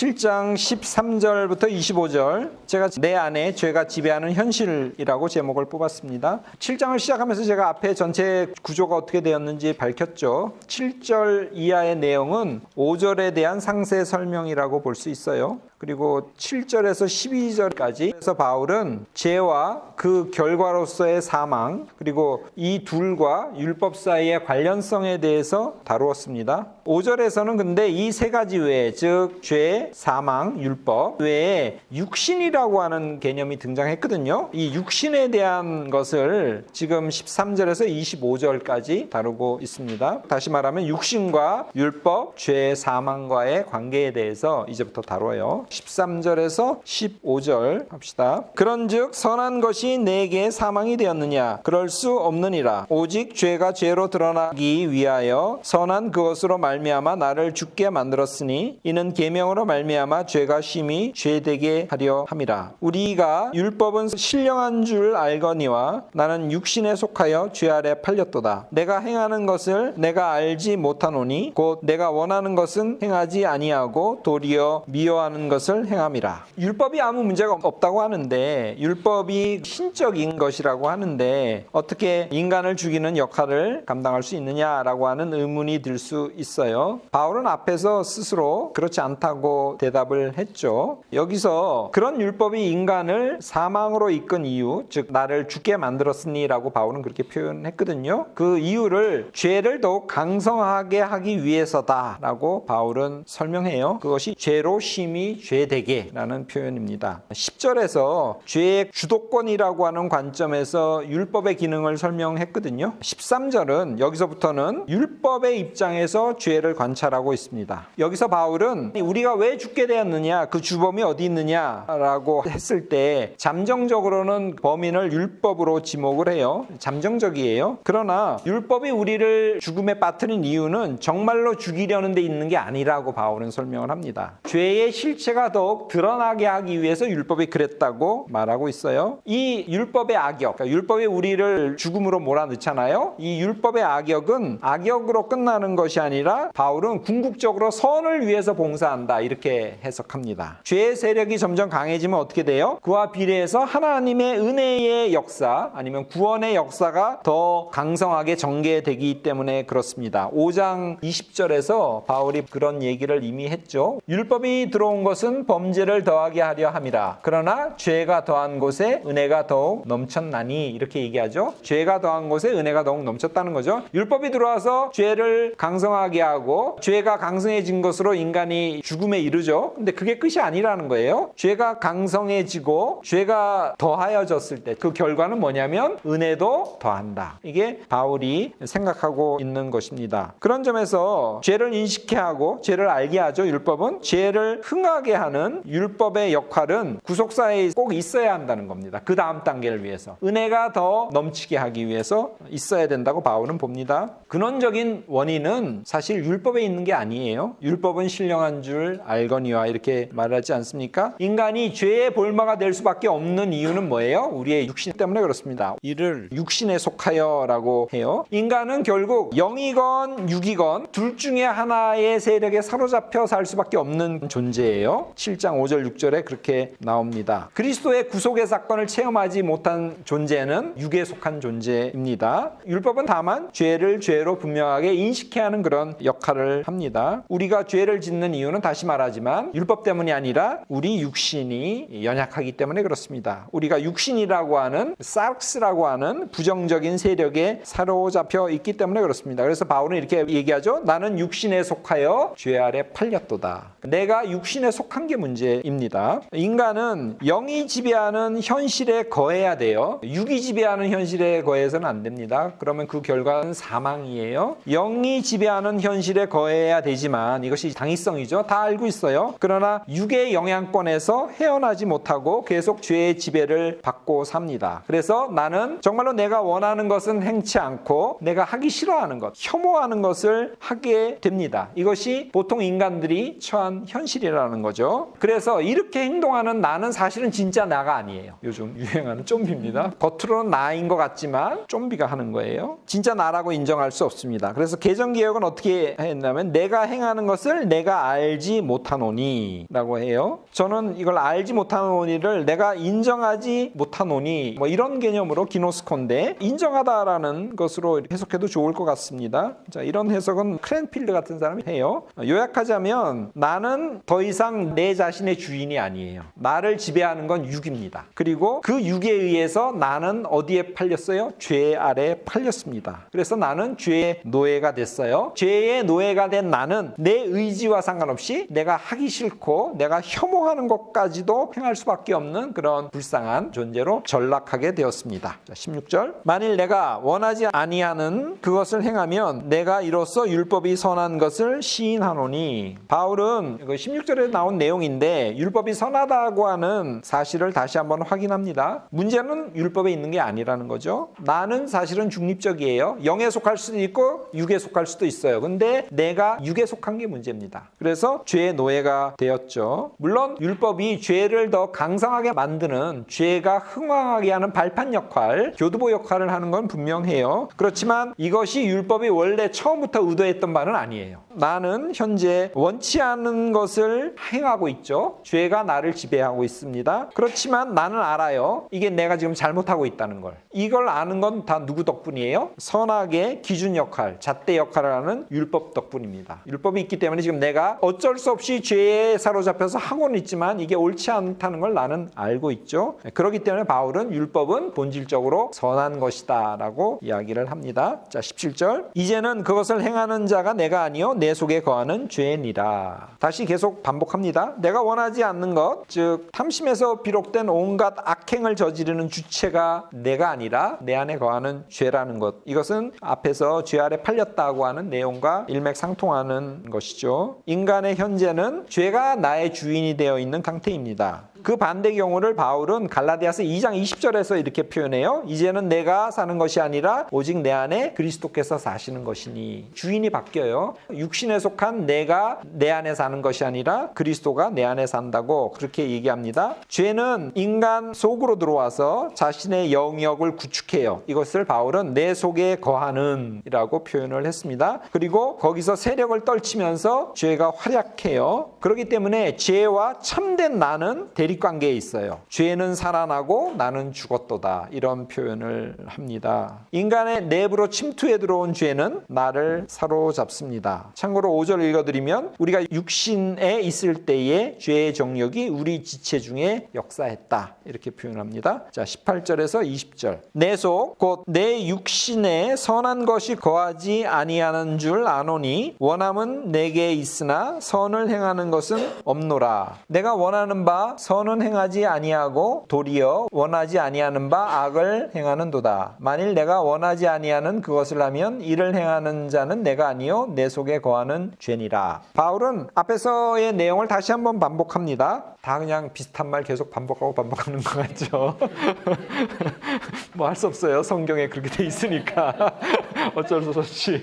7장 13절부터 25절 제가 내 안에 죄가 지배하는 현실이라고 제목을 뽑았습니다. 7장을 시작하면서 제가 앞에 전체 구조가 어떻게 되었는지 밝혔죠. 7절 이하의 내용은 5절에 대한 상세 설명이라고 볼 수 있어요. 그리고 7절에서 12절까지 그래서 바울은 죄와 그 결과로서의 사망 그리고 이 둘과 율법 사이의 관련성에 대해서 다루었습니다. 5절에서는 근데 이 세 가지 외에 즉 죄, 사망, 율법 외에 육신이라고 하는 개념이 등장했거든요. 이 육신에 대한 것을 지금 13절에서 25절까지 다루고 있습니다. 다시 말하면 육신과 율법, 죄, 사망과의 관계에 대해서 이제부터 다뤄요. 13절에서 15절 합시다. 그런즉 선한 것이 내게 사망이 되었느냐? 그럴 수 없느니라. 오직 죄가 죄로 드러나기 위하여 선한 그것으로 말미암아 나를 죽게 만들었으니 이는 계명으로 말미암아 죄가 심히 죄되게 하려 함이라. 우리가 율법은 신령한 줄 알거니와 나는 육신에 속하여 죄 아래 팔렸도다. 내가 행하는 것을 내가 알지 못하노니 곧 내가 원하는 것은 행하지 아니하고 도리어 미워하는 것을 행함이라. 율법이 아무 문제가 없다고 하는데 율법이 신적인 것이라고 하는데 어떻게 인간을 죽이는 역할을 감당할 수 있느냐라고 하는 의문이 들 수 있어요. 바울은 앞에서 스스로 그렇지 않다고 대답을 했죠. 여기서 그런 율법이 인간을 사망으로 이끈 이유, 즉 나를 죽게 만들었으니라고 바울은 그렇게 표현했거든요. 그 이유를 죄를 더욱 강성하게 하기 위해서다라고 바울은 설명해요. 그것이 죄로 심히 죄되게라는 표현입니다. 10절에서 죄의 주도권이라고 하는 관점에서 율법의 기능을 설명했거든요. 13절은 여기서부터는 율법의 입장에서 죄를 관찰하고 있습니다. 여기서 바울은 우리가 왜 죽게 되었느냐, 그 주범이 어디 있느냐라고 했을 때 잠정적으로는 범인을 율법으로 지목을 해요. 잠정적이에요. 그러나 율법이 우리를 죽음에 빠뜨린 이유는 정말로 죽이려는 데 있는 게 아니라고 바울은 설명을 합니다. 죄의 실체가 더욱 드러나게 하기 위해서 율법이 그랬다고 말하고 있어요. 이 율법의 악역, 그러니까 율법이 우리를 죽음으로 몰아넣잖아요. 이 율법의 악역은 악역으로 끝나는 것이 아니라 바울은 궁극적으로 선을 위해서 봉사한다 이렇게 해석합니다. 죄의 세력이 점점 강해지면 어떻게 돼요? 그와 비례해서 하나님의 은혜의 역사 아니면 구원의 역사가 더 강성하게 전개되기 때문에 그렇습니다. 5장 20절에서 바울이 그런 얘기를 이미 했죠. 율법이 들어온 것은 범죄를 더하게 하려 함이라. 그러나 죄가 더한 곳에 은혜가 더욱 넘쳤나니 이렇게 얘기하죠. 죄가 더한 곳에 은혜가 더욱 넘쳤다는 거죠. 율법이 들어와서 죄를 강성하게 하고 죄가 강성해진 것으로 인간이 죽음에 이르죠. 근데 그게 끝이 아니라는 거예요. 죄가 강성해지고 죄가 더하여졌을 때 그 결과는 뭐냐면 은혜도 더한다. 이게 바울이 생각하고 있는 것입니다. 그런 점에서 죄를 인식해 하고 죄를 알게 하죠. 율법은 죄를 흥하게 하는 율법의 역할은 구속사에 꼭 있어야 한다는 겁니다. 그 다음 단계를 위해서 은혜가 더 넘치게 하기 위해서 있어야 된다고 바울은 봅니다. 근원적인 원인은 사실 율법에 있는 게 아니에요. 율법은 신령한 줄 알거니와 이렇게 말하지 않습니까? 인간이 죄의 볼마가 될 수밖에 없는 이유는 뭐예요? 우리의 육신 때문에 그렇습니다. 이를 육신에 속하여라고 해요. 인간은 결국 영이건 육이건 둘 중에 하나의 세력에 사로잡혀 살 수밖에 없는 존재예요. 7장 5절 6절에 그렇게 나옵니다. 그리스도의 구속의 사건을 체험하지 못한 존재는 육에 속한 존재입니다. 율법은 다만 죄를 죄로 분명하게 인식해야 하는 그런 역할을 합니다. 우리가 죄를 짓는 이유는 다시 말하지만 율법 때문이 아니라 우리 육신이 연약하기 때문에 그렇습니다. 우리가 육신이라고 하는 사르스라고 하는 부정적인 세력에 사로잡혀 있기 때문에 그렇습니다. 그래서 바울은 이렇게 얘기하죠. 나는 육신에 속하여 죄 아래 팔렸도다. 내가 육신에 속한 게 문제입니다. 인간은 영이 지배하는 현실에 거해야 돼요. 육이 지배하는 현실에 거해서는 안 됩니다. 그러면 그 결과는 사망이에요. 영이 지배하는 현실에 거해야 되지만 이것이 당위성이죠. 다 알고 있어요. 그러나 육의 영향권에서 헤어나지 못하고 계속 죄의 지배를 받고 삽니다. 그래서 나는 정말로 내가 원하는 것은 행치 않고 내가 하기 싫어하는 것, 혐오하는 것을 하게 됩니다. 이것이 보통 인간들이 처한 현실이라는 거죠. 거죠. 그래서 이렇게 행동하는 나는 사실은 진짜 나가 아니에요. 요즘 유행하는 좀비입니다. 겉으로는 나인 것 같지만 좀비가 하는 거예요. 진짜 나라고 인정할 수 없습니다. 그래서 개정 개혁은 어떻게 했냐면 내가 행하는 것을 내가 알지 못하노니 라고 해요. 저는 이걸 알지 못하노니를 내가 인정하지 못하노니 뭐 이런 개념으로 기노스콘데 인정하다라는 것으로 해석해도 좋을 것 같습니다. 자, 이런 해석은 크랜필드 같은 사람이 해요. 요약하자면 나는 더 이상 내 자신의 주인이 아니에요. 나를 지배하는 건 육입니다. 그리고 그 육에 의해서 나는 어디에 팔렸어요? 죄 아래 팔렸습니다. 그래서 나는 죄의 노예가 됐어요. 죄의 노예가 된 나는 내 의지와 상관없이 내가 하기 싫고 내가 혐오하는 것까지도 행할 수밖에 없는 그런 불쌍한 존재로 전락하게 되었습니다. 자, 16절. 만일 내가 원하지 아니하는 그것을 행하면 내가 이로써 율법이 선한 것을 시인하노니 바울은 이거 16절에 나온 내용인데 율법이 선하다고 하는 사실을 다시 한번 확인합니다. 문제는 율법에 있는 게 아니라는 거죠. 나는 사실은 중립적이에요. 영에 속할 수도 있고 육에 속할 수도 있어요. 근데 내가 육에 속한 게 문제입니다. 그래서 죄의 노예가 되었죠. 물론 율법이 죄를 더 강성하게 만드는 죄가 흥황하게 하는 발판 역할, 교두보 역할을 하는 건 분명해요. 그렇지만 이것이 율법이 원래 처음부터 의도했던 바는 아니에요. 나는 현재 원치 않은 것을 행하 고 있죠. 죄가 나를 지배하고 있습니다. 그렇지만 나는 알아요. 이게 내가 지금 잘못하고 있다는 걸. 이걸 아는 건 다 누구 덕분이에요? 선악의 기준 역할, 잣대 역할을 하는 율법 덕분입니다. 율법이 있기 때문에 지금 내가 어쩔 수 없이 죄에 사로잡혀서 하고는 있지만 이게 옳지 않다는 걸 나는 알고 있죠. 그렇기 때문에 바울은 율법은 본질적으로 선한 것이다라고 이야기를 합니다. 자, 17절. 이제는 그것을 행하는 자가 내가 아니요 내 속에 거하는 죄니라. 다시 계속 반복합니다. 내가 원하지 않는 것, 즉 탐심에서 비록된 온갖 악행을 저지르는 주체가 내가 아니라 내 안에 거하는 죄라는 것. 이것은 앞에서 죄 아래 팔렸다고 하는 내용과 일맥상통하는 것이죠. 인간의 현재는 죄가 나의 주인이 되어 있는 상태입니다. 그 반대 경우를 바울은 갈라디아서 2장 20절에서 이렇게 표현해요. 이제는 내가 사는 것이 아니라 오직 내 안에 그리스도께서 사시는 것이니 주인이 바뀌어요. 육신에 속한 내가 내 안에 사는 것이 아니라 그리스도가 내 안에 산다고 그렇게 얘기합니다. 죄는 인간 속으로 들어와서 자신의 영역을 구축해요. 이것을 바울은 내 속에 거하는이라고 표현을 했습니다. 그리고 거기서 세력을 떨치면서 죄가 활약해요. 그렇기 때문에 죄와 참된 나는 대립 관계에 있어요. 죄는 살아나고 나는 죽었도다. 이런 표현을 합니다. 인간의 내부로 침투해 들어온 죄는 나를 사로잡습니다. 참고로 5절 읽어드리면 우리가 육신에 있을 때의 죄의 정력이 우리 지체 중에 역사했다. 이렇게 표현합니다. 자, 18절에서 20절. 내 속 곧 내 육신에 선한 것이 거하지 아니하는 줄 아노니 원함은 내게 있으나 선을 행하는 것은 없노라. 내가 원하는 바 선은 행하지 아니하고 도리어 원하지 아니하는 바 악을 행하는도다. 만일 내가 원하지 아니하는 그것을 하면 이를 행하는 자는 내가 아니요 내 속에 거하는 죄니라. 바울은 앞에서의 내용을 다시 한번 반복합니다. 다 그냥 비슷한 말 계속 반복하고 반복하는 것 같죠. 뭐 할 수 없어요. 성경에 그렇게 돼 있으니까 어쩔 수 없이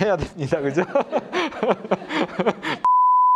해야 됩니다. 그죠?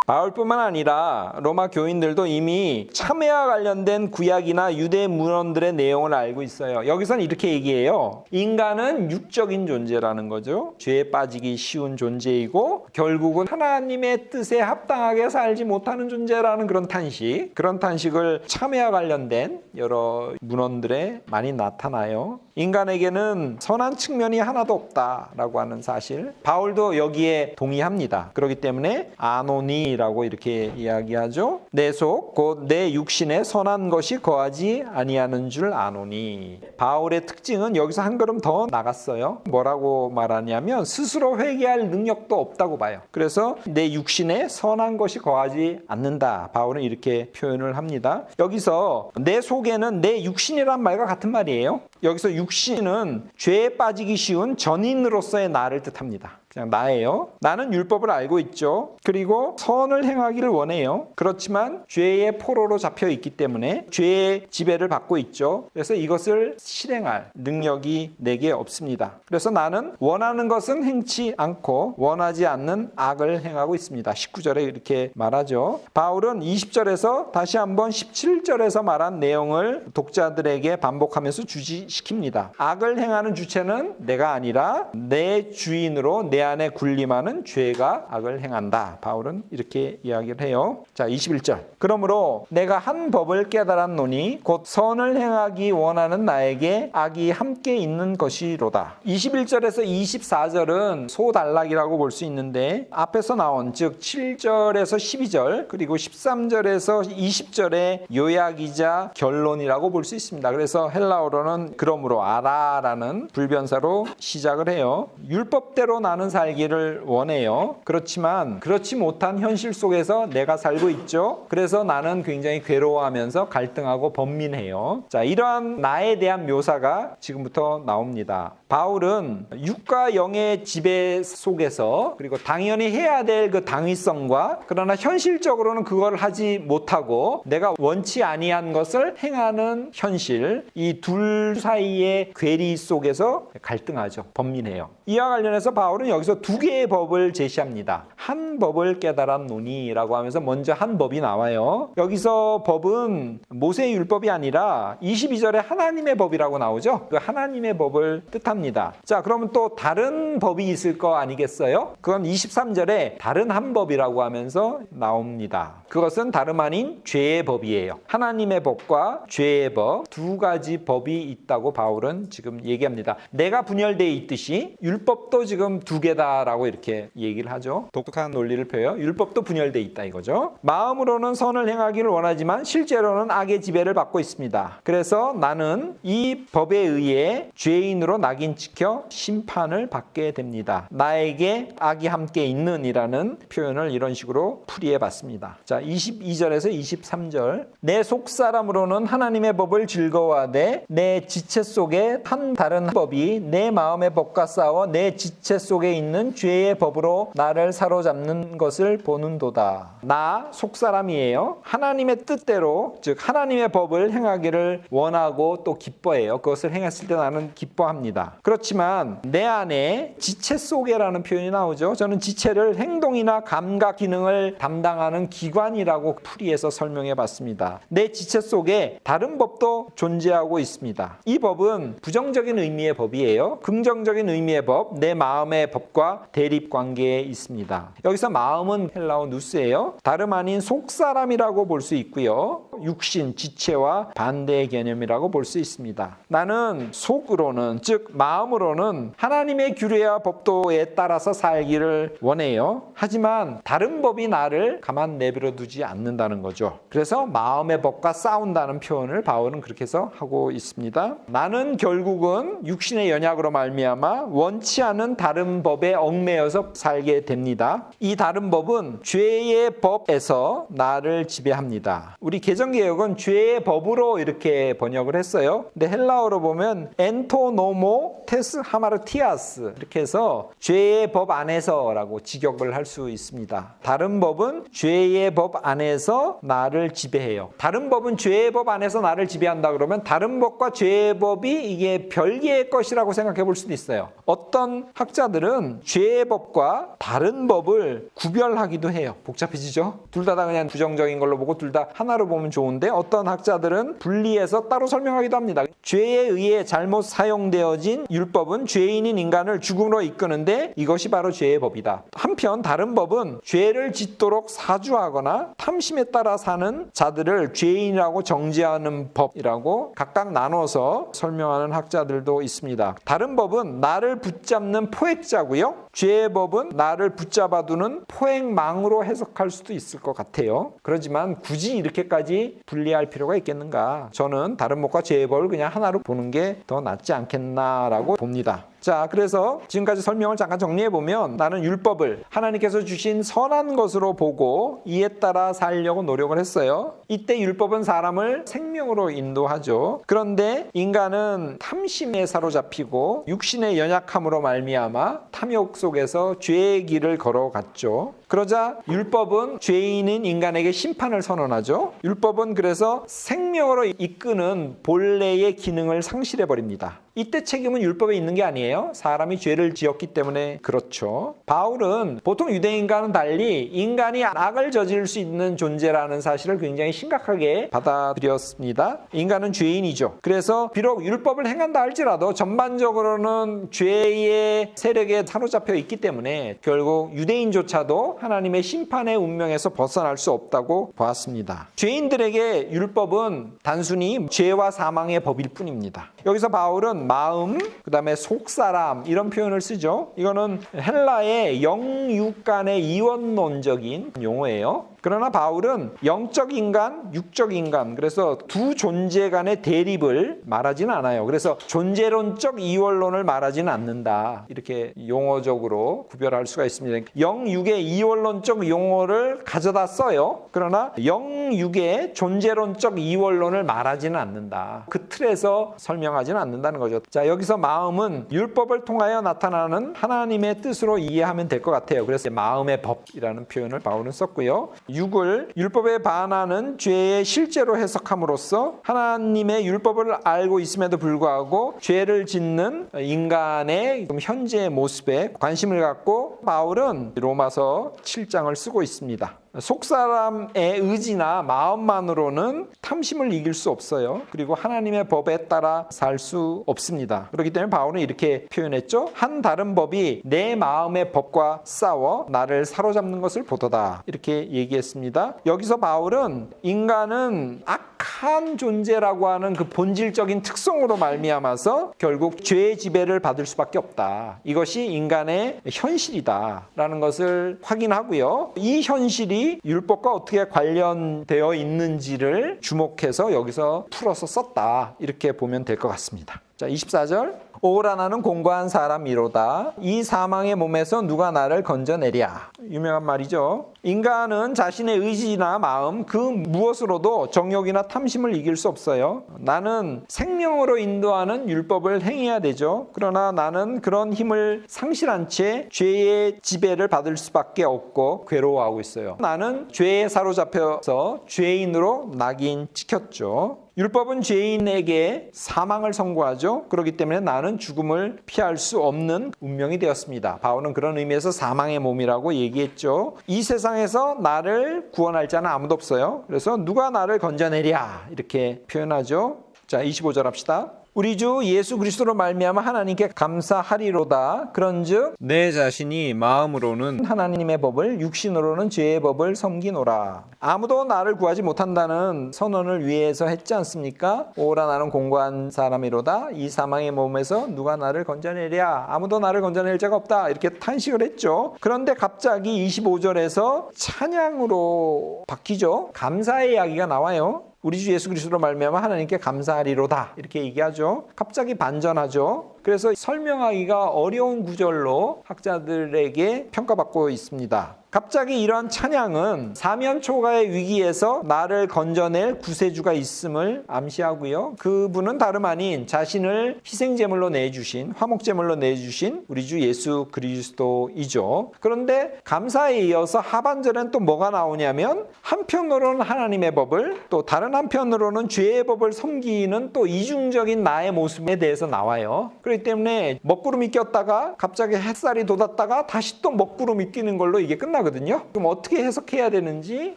바울뿐만 아니라 로마 교인들도 이미 참회와 관련된 구약이나 유대 문헌들의 내용을 알고 있어요. 여기서는 이렇게 얘기해요. 인간은 육적인 존재라는 거죠. 죄에 빠지기 쉬운 존재이고 결국은 하나님의 뜻에 합당하게 살지 못하는 존재라는 그런 탄식. 그런 탄식을 참회와 관련된 여러 문헌들에 많이 나타나요. 인간에게는 선한 측면이 하나도 없다라고 하는 사실. 바울도 여기에 동의합니다. 그렇기 때문에 아노니라고 이렇게 이야기하죠. 내 속 곧 내 육신에 선한 것이 거하지 아니하는 줄 아노니. 바울의 특징은 여기서 한 걸음 더 나갔어요. 뭐라고 말하냐면 스스로 회개할 능력도 없다고 봐요. 그래서 내 육신에 선한 것이 거하지 않는다. 바울은 이렇게 표현을 합니다. 여기서 내 속에는 내 육신이란 말과 같은 말이에요. 여기서 육 신은 죄에 빠지기 쉬운 전인으로서의 나를 뜻합니다. 그냥 나예요. 나는 율법을 알고 있죠. 그리고 선을 행하기를 원해요. 그렇지만 죄의 포로로 잡혀 있기 때문에 죄의 지배를 받고 있죠. 그래서 이것을 실행할 능력이 내게 없습니다. 그래서 나는 원하는 것은 행치 않고 원하지 않는 악을 행하고 있습니다. 19절에 이렇게 말하죠. 바울은 20절에서 다시 한번 17절에서 말한 내용을 독자들에게 반복하면서 주지시킵니다. 악을 행하는 주체는 내가 아니라 내 주인으로 내 안에 군림하는 죄가 악을 행한다. 바울은 이렇게 이야기를 해요. 자, 21절. 그러므로 내가 한 법을 깨달았노니 곧 선을 행하기 원하는 나에게 악이 함께 있는 것이로다. 21절에서 24절은 소단락이라고 볼 수 있는데 앞에서 나온 즉 7절에서 12절 그리고 13절에서 20절의 요약이자 결론이라고 볼 수 있습니다. 그래서 헬라어로는 그러므로 알아라는 불변사로 시작을 해요. 율법대로 나는 살기를 원해요. 그렇지만 그렇지 못한 현실 속에서 내가 살고 있죠. 그래서 나는 굉장히 괴로워하면서 갈등하고 번민해요. 자, 이러한 나에 대한 묘사가 지금부터 나옵니다. 바울은 육과 영의 지배 속에서 그리고 당연히 해야 될 그 당위성과 그러나 현실적으로는 그걸 하지 못하고 내가 원치 아니한 것을 행하는 현실 이 둘 사이의 괴리 속에서 갈등하죠. 번민해요. 이와 관련해서 바울은 여기서 두 개의 법을 제시합니다. 한 법을 깨달았노니라고 하면서 먼저 한 법이 나와요. 여기서 법은 모세의 율법이 아니라 22절에 하나님의 법이라고 나오죠. 그 하나님의 법을 뜻 합니다. 자, 그러면 또 다른 법이 있을 거 아니겠어요? 그건 23절에 다른 한 법이라고 하면서 나옵니다. 그것은 다름 아닌 죄의 법이에요. 하나님의 법과 죄의 법 두 가지 법이 있다고 바울은 지금 얘기합니다. 내가 분열되어 있듯이 율법도 지금 두 개다라고 이렇게 얘기를 하죠. 독특한 논리를 펴요. 율법도 분열되어 있다 이거죠. 마음으로는 선을 행하기를 원하지만 실제로는 악의 지배를 받고 있습니다. 그래서 나는 이 법에 의해 죄인으로 낙인 찍혀 심판을 받게 됩니다. 나에게 악이 함께 있는이라는 표현을 이런 식으로 풀이해 봤습니다. 자, 22절에서 23절. 내 속사람으로는 하나님의 법을 즐거워하되 내 지체 속에 한 다른 법이 내 마음의 법과 싸워 내 지체 속에 있는 죄의 법으로 나를 사로잡는 것을 보는도다. 나 속사람이에요. 하나님의 뜻대로 즉 하나님의 법을 행하기를 원하고 또 기뻐해요. 그것을 행했을 때 나는 기뻐합니다. 그렇지만 내 안에 지체 속에라는 표현이 나오죠. 저는 지체를 행동이나 감각 기능을 담당하는 기관이라고 풀이해서 설명해 봤습니다. 내 지체 속에 다른 법도 존재하고 있습니다. 이 법은 부정적인 의미의 법이에요. 긍정적인 의미의 법, 내 마음의 법과 대립 관계에 있습니다. 여기서 마음은 헬라어 누스예요. 다름 아닌 속사람이라고 볼 수 있고요. 육신, 지체와 반대의 개념이라고 볼 수 있습니다. 나는 속으로는 즉 마음으로는 하나님의 규례와 법도에 따라서 살기를 원해요. 하지만 다른 법이 나를 가만 내버려 두지 않는다는 거죠. 그래서 마음의 법과 싸운다는 표현을 바울은 그렇게 해서 하고 있습니다. 나는 결국은 육신의 연약으로 말미암아 원치 않은 다른 법에 얽매여서 살게 됩니다. 이 다른 법은 죄의 법에서 나를 지배합니다. 우리 개정 개혁은 죄의 법으로 이렇게 번역을 했어요. 근데 헬라어로 보면 엔토노모 테스 하마르티아스 이렇게 해서 죄의 법 안에서라고 직역을 할 수 있습니다. 다른 법은 죄의 법 안에서 나를 지배해요. 다른 법은 죄의 법 안에서 나를 지배한다 그러면 다른 법과 죄의 법이 이게 별개의 것이라고 생각해 볼 수도 있어요. 어떤 학자들은 죄의 법과 다른 법을 구별하기도 해요. 복잡해지죠? 둘다 그냥 부정적인 걸로 보고 둘 다 하나로 보면 좋은데 어떤 학자들은 분리해서 따로 설명하기도 합니다. 죄에 의해 잘못 사용되어진 율법은 죄인인 인간을 죽음으로 이끄는데 이것이 바로 죄의 법이다. 한편 다른 법은 죄를 짓도록 사주하거나 탐심에 따라 사는 자들을 죄인이라고 정죄하는 법이라고 각각 나눠서 설명하는 학자들도 있습니다. 다른 법은 나를 붙잡는 포획자고요. 죄의 법은 나를 붙잡아두는 포획망으로 해석할 수도 있을 것 같아요. 그렇지만 굳이 이렇게까지 분리할 필요가 있겠는가? 저는 다른 죄의 법을 그냥 하나로 보는 게 더 낫지 않겠나라고 봅니다. 자, 자, 그래서 지금까지 설명을 잠깐 정리해 보면 나는 율법을 하나님께서 주신 선한 것으로 보고 이에 따라 살려고 노력을 했어요. 이때 율법은 사람을 생명으로 인도하죠. 그런데 인간은 탐심에 사로잡히고 육신의 연약함으로 말미암아 탐욕 속에서 죄의 길을 걸어갔죠. 그러자 율법은 죄인인 인간에게 심판을 선언하죠. 율법은 그래서 생명으로 이끄는 본래의 기능을 상실해 버립니다. 이때 책임은 율법에 있는 게 아니에요. 사람이 죄를 지었기 때문에 그렇죠. 바울은 보통 유대인과는 달리 인간이 악을 저지를 수 있는 존재라는 사실을 굉장히 심각하게 받아들였습니다. 인간은 죄인이죠. 그래서 비록 율법을 행한다 할지라도 전반적으로는 죄의 세력에 사로잡혀 있기 때문에 결국 유대인조차도 하나님의 심판의 운명에서 벗어날 수 없다고 보았습니다. 죄인들에게 율법은 단순히 죄와 사망의 법일 뿐입니다. 여기서 바울은 마음, 그 다음에 속사람 이런 표현을 쓰죠. 이거는 헬라의 영육 간의 이원론적인 용어예요. 그러나 바울은 영적 인간, 육적 인간, 그래서 두 존재 간의 대립을 말하지는 않아요. 그래서 존재론적 이원론을 말하지는 않는다. 이렇게 용어적으로 구별할 수가 있습니다. 영육의 이원론적 용어를 가져다 써요. 그러나 영육의 존재론적 이원론을 말하지는 않는다. 그 틀에서 설명하지는 않는다는 거죠. 자, 여기서 마음은 율법을 통하여 나타나는 하나님의 뜻으로 이해하면 될 것 같아요. 그래서 마음의 법이라는 표현을 바울은 썼고요. 육을 율법에 반하는 죄의 실제로 해석함으로써 하나님의 율법을 알고 있음에도 불구하고 죄를 짓는 인간의 현재의 모습에 관심을 갖고 바울은 로마서 7장을 쓰고 있습니다. 속사람의 의지나 마음만으로는 탐심을 이길 수 없어요. 그리고 하나님의 법에 따라 살 수 없습니다. 그렇기 때문에 바울은 이렇게 표현했죠. 한 다른 법이 내 마음의 법과 싸워 나를 사로잡는 것을 보도다. 이렇게 얘기했습니다. 여기서 바울은 인간은 악한 존재라고 하는 그 본질적인 특성으로 말미암아서 결국 죄의 지배를 받을 수밖에 없다. 이것이 인간의 현실이다라는 것을 확인하고요. 이 현실이 율법과 어떻게 관련되어 있는지를 주목해서 여기서 풀어서 썼다. 이렇게 보면 될 것 같습니다. 자, 24절. 오라 나는 공고한 사람이로다. 이 사망의 몸에서 누가 나를 건져내랴. 유명한 말이죠. 인간은 자신의 의지나 마음 그 무엇으로도 정욕이나 탐심을 이길 수 없어요. 나는 생명으로 인도하는 율법을 행해야 되죠. 그러나 나는 그런 힘을 상실한 채 죄의 지배를 받을 수밖에 없고 괴로워하고 있어요. 나는 죄에 사로잡혀서 죄인으로 낙인 찍혔죠. 율법은 죄인에게 사망을 선고하죠. 그렇기 때문에 나는 죽음을 피할 수 없는 운명이 되었습니다. 바울은 그런 의미에서 사망의 몸이라고 얘기했죠. 이 세상에서 나를 구원할 자는 아무도 없어요. 그래서 누가 나를 건져내랴 이렇게 표현하죠. 자, 25절 합시다. 우리 주 예수 그리스도로 말미암아 하나님께 감사하리로다. 그런즉 내 자신이 마음으로는 하나님의 법을 육신으로는 죄의 법을 섬기노라. 아무도 나를 구하지 못한다는 선언을 위해서 했지 않습니까? 오라 나는 공고한 사람이로다. 이 사망의 몸에서 누가 나를 건져내랴? 아무도 나를 건져낼 자가 없다. 이렇게 탄식을 했죠. 그런데 갑자기 25절에서 찬양으로 바뀌죠. 감사의 이야기가 나와요. 우리 주 예수 그리스도로 말미암아 하나님께 감사하리로다 이렇게 얘기하죠. 갑자기 반전하죠. 그래서 설명하기가 어려운 구절로 학자들에게 평가받고 있습니다. 갑자기 이러한 찬양은 사면 초가의 위기에서 나를 건져낼 구세주가 있음을 암시하고요. 그분은 다름 아닌 자신을 희생제물로 내주신 화목제물로 내주신 우리 주 예수 그리스도이죠. 그런데 감사에 이어서 하반절엔 또 뭐가 나오냐면 한편으로는 하나님의 법을 또 다른 한편으로는 죄의 법을 섬기는 또 이중적인 나의 모습에 대해서 나와요. 그렇기 때문에 먹구름이 꼈다가 갑자기 햇살이 돋았다가 다시 또 먹구름이 끼는 걸로 이게 끝나 거든요. 그럼 어떻게 해석해야 되는지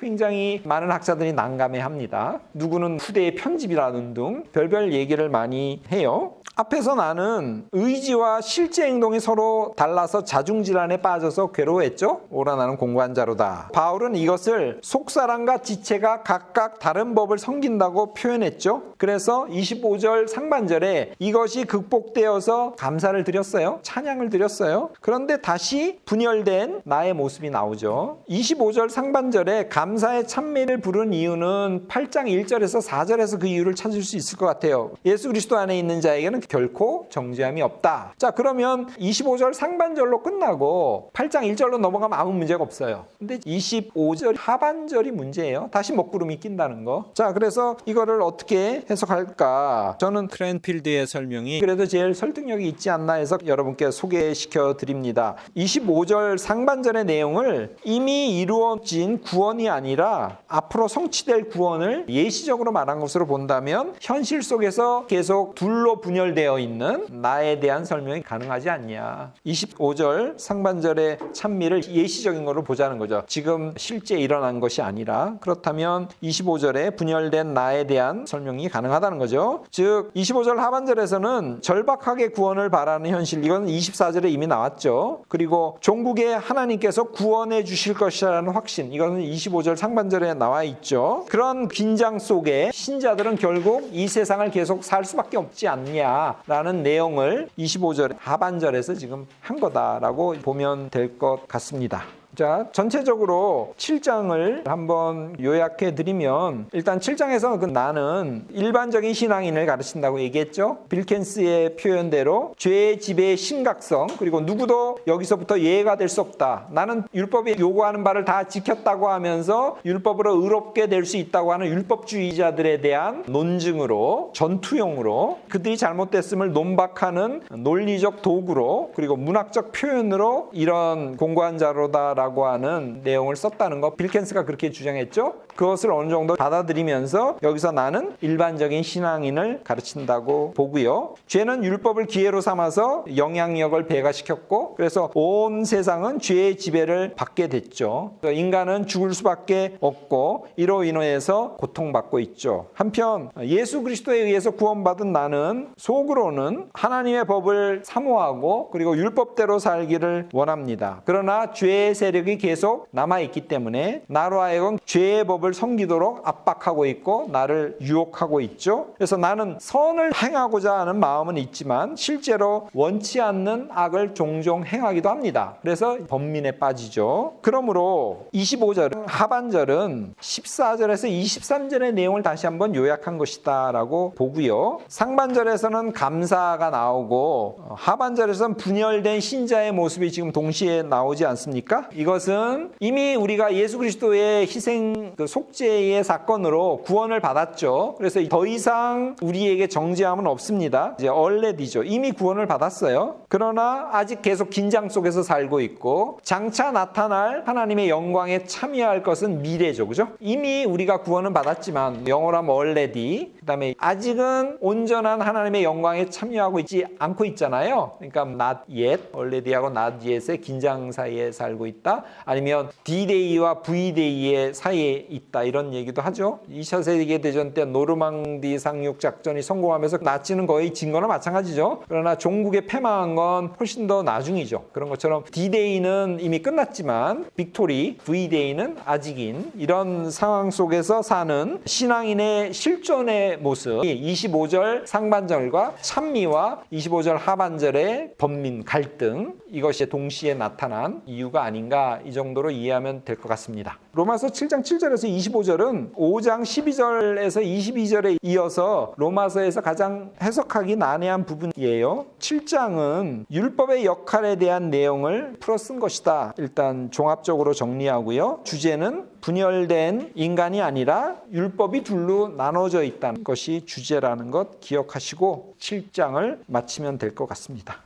굉장히 많은 학자들이 난감해합니다. 누구는 후대의 편집이라는 등 별별 얘기를 많이 해요. 앞에서 나는 의지와 실제 행동이 서로 달라서 자중질환에 빠져서 괴로워했죠. 오라 나는 공고한 자로다. 바울은 이것을 속사람과 지체가 각각 다른 법을 섬긴다고 표현했죠. 그래서 25절 상반절에 이것이 극복되어서 감사를 드렸어요. 찬양을 드렸어요. 그런데 다시 분열된 나의 모습이 나오죠. 25절 상반절에 감사의 찬미를 부른 이유는 8장 1절에서 4절에서 그 이유를 찾을 수 있을 것 같아요. 예수 그리스도 안에 있는 자에게는 결코 정죄함이 없다. 자, 그러면 25절 상반절로 끝나고 8장 1절로 넘어가면 아무 문제가 없어요. 근데 25절 하반절이 문제예요. 다시 먹구름이 낀다는 거. 자, 그래서 이거를 어떻게 해석할까? 저는 크랜필드의 설명이 그래도 제일 설득력이 있지 않나 해서 여러분께 소개시켜 드립니다. 25절 상반절의 내용을 이미 이루어진 구원이 아니라 앞으로 성취될 구원을 예시적으로 말한 것으로 본다면 현실 속에서 계속 둘로 분열되 어 있는 나에 대한 설명이 가능하지 않냐. 25절 상반절의 찬미를 예시적인 걸로 보자는 거죠. 지금 실제 일어난 것이 아니라 그렇다면 25절에 분열된 나에 대한 설명이 가능하다는 거죠. 즉 25절 하반절에서는 절박하게 구원을 바라는 현실 이건 24절에 이미 나왔죠. 그리고 종국에 하나님께서 구원해 주실 것이라는 확신 이거는 25절 상반절에 나와 있죠. 그런 긴장 속에 신자들은 결국 이 세상을 계속 살 수밖에 없지 않냐 라는 내용을 25절 하반절에서 지금 한 거다라고 보면 될 것 같습니다. 자, 전체적으로 7장을 한번 요약해 드리면 일단 7장에서 그 나는 일반적인 신앙인을 가르친다고 얘기했죠. 빌켄스의 표현대로 죄의 지배의 심각성 그리고 누구도 여기서부터 예외가 될 수 없다. 나는 율법이 요구하는 바를 다 지켰다고 하면서 율법으로 의롭게 될 수 있다고 하는 율법주의자들에 대한 논증으로 전투용으로 그들이 잘못됐음을 논박하는 논리적 도구로 그리고 문학적 표현으로 이런 공고한 자로다라고 하는 내용을 썼다는 거 빌켄스가 그렇게 주장했죠. 그것을 어느 정도 받아들이면서 여기서 나는 일반적인 신앙인을 가르친다고 보고요. 죄는 율법을 기회로 삼아서 영향력을 배가시켰고 그래서 온 세상은 죄의 지배를 받게 됐죠. 인간은 죽을 수밖에 없고 이로 인해서 고통받고 있죠. 한편 예수 그리스도에 의해서 구원받은 나는 속으로는 하나님의 법을 사모하고 그리고 율법대로 살기를 원합니다. 그러나 죄의 세력 이 계속 남아 있기 때문에 나로 하여금 죄의 법을 섬기도록 압박하고 있고 나를 유혹하고 있죠. 그래서 나는 선을 행하고자 하는 마음은 있지만 실제로 원치 않는 악을 종종 행하기도 합니다. 그래서 범민에 빠지죠. 그러므로 25절 하반절은 14절에서 23절의 내용을 다시 한번 요약한 것이다라고 보고요. 상반절에서는 감사가 나오고 어, 하반절에서는 분열된 신자의 모습이 지금 동시에 나오지 않습니까? 이 것은 이미 우리가 예수 그리스도의 희생 그 속죄의 사건으로 구원을 받았죠. 그래서 더 이상 우리에게 정죄함은 없습니다. 이제 얼레디죠. 이미 구원을 받았어요. 그러나 아직 계속 긴장 속에서 살고 있고 장차 나타날 하나님의 영광에 참여할 것은 미래죠. 그죠? 이미 우리가 구원은 받았지만 영어로 하면 얼레디 그다음에 아직은 온전한 하나님의 영광에 참여하고 있지 않고 있잖아요. 그러니까 not yet, already하고 not yet의 긴장 사이에 살고 있다. 아니면 D-Day와 V-Day의 사이에 있다. 이런 얘기도 하죠. 2차 세계대전 때 노르망디 상륙 작전이 성공하면서 나치는 거의 진 거나 마찬가지죠. 그러나 종국에 패망한 건 훨씬 더 나중이죠. 그런 것처럼 D-Day는 이미 끝났지만 빅토리, V-Day는 아직인 이런 상황 속에서 사는 신앙인의 실존의 모습 25절 상반절과 찬미와 25절 하반절의 번민 갈등 이것이 동시에 나타난 이유가 아닌가 이 정도로 이해하면 될 것 같습니다. 로마서 7장 7절에서 25절은 5장 12절에서 22절에 이어서 로마서에서 가장 해석하기 난해한 부분이에요. 7장은 율법의 역할에 대한 내용을 풀어 쓴 것이다. 일단 종합적으로 정리하고요. 주제는 분열된 인간이 아니라 율법이 둘로 나눠져 있다는 것이 주제라는 것 기억하시고 7장을 마치면 될 것 같습니다.